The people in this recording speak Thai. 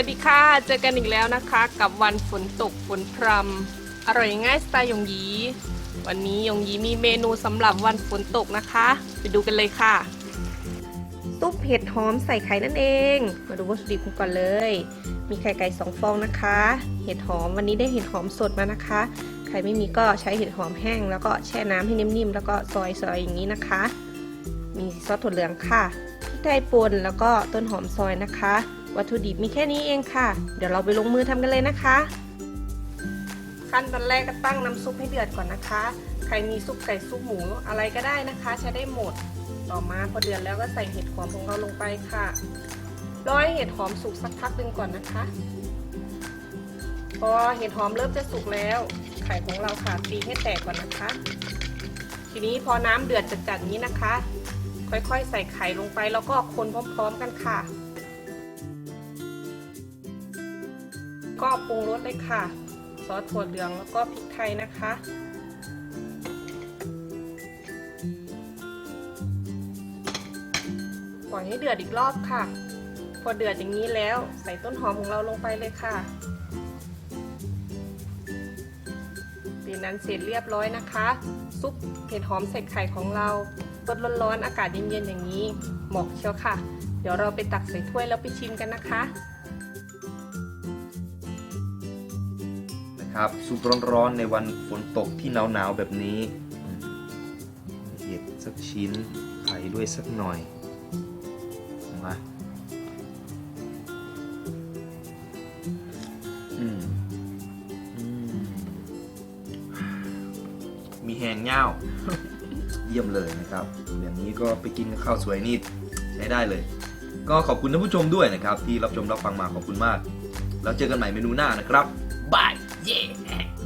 วัสดีค่ะ เจอกันอีกแล้วนะคะ กับวันฝนตกฝนพรำอร่อยง่ายสไตล์ยงยี วันนี้ยงยีมีเมนูสำหรับวันฝนตกนะคะ ไปดูกันเลยค่ะ ซุปเห็ดหอมใส่ไข่นั่นเอง มาดูวัตถุดิบกันก่อนเลย มีไข่ไก่สองฟองนะคะ เห็ดหอมวันนี้ได้เห็ดหอมสดมานะคะ ใครไม่มีก็ใช้เห็ดหอมแห้ง แล้วก็แช่น้ำให้นิ่มๆแล้วก็ซอยๆอย่างนี้นะคะ มีซอสถั่วเหลืองค่ะพริกไทยป่นแล้วก็ต้นหอมซอยนะคะ วัตถุดิบมีแค่นี้เองค่ะ เดี๋ยวเราไปลงมือทำกันเลยนะคะ ขั้นตอนแรกก็ตั้งน้ำซุปให้เดือดก่อนนะคะ ใครมีซุปไก่ซุปหมูอะไรก็ได้นะคะ ใช้ได้หมด ต่อมาพอเดือดแล้วก็ใส่เห็ดหอมของเราลงไปค่ะรอให้เห็ดหอมสุกสักพักหนึ่งก่อนนะคะ พอเห็ดหอมเริ่มจะสุกแล้ว ไข่ของเราค่ะตีให้แตกก่อนนะคะ ทีนี้พอน้ำเดือดจัดๆนี้นะคะ ค่อยๆ ใส่ไข่ลงไปแล้วก็คนพร้อม ๆ กันค่ะ ก็ปรุงรสเลยค่ะ ซอสถั่วเหลืองแล้วก็พริกไทยนะคะ ปล่อยให้เดือดอีกรอบค่ะ พอเดือดอย่างนี้แล้วใส่ต้นหอมของเราลงไปเลยค่ะตีนั้นเสร็จเรียบร้อยนะคะ ซุปเห็ดหอมใส่ไข่ของเรารสร้อนๆอากาศเย็นๆอย่างนี้เหมาะเชียวค่ะ เดี๋ยวเราไปตักใส่ถ้วยแล้วไปชิมกันนะคะ นะครับซุปร้อนๆในวันฝนตกที่หนาวๆแบบนี้เห็ดสักชิ้นไข่ด้วยสักหน่อยมาอืมอม,มีแหงเง่าเยี่ยมเลยนะครับ แบบนี้ก็ไปกินกับข้าวสวยนี่ใช้ได้เลย ก็ขอบคุณท่านผู้ชมด้วยนะครับ ที่รับชมรับฟังมาขอบคุณมาก แล้วเจอกันใหม่เมนูหน้านะครับบาย Yeah.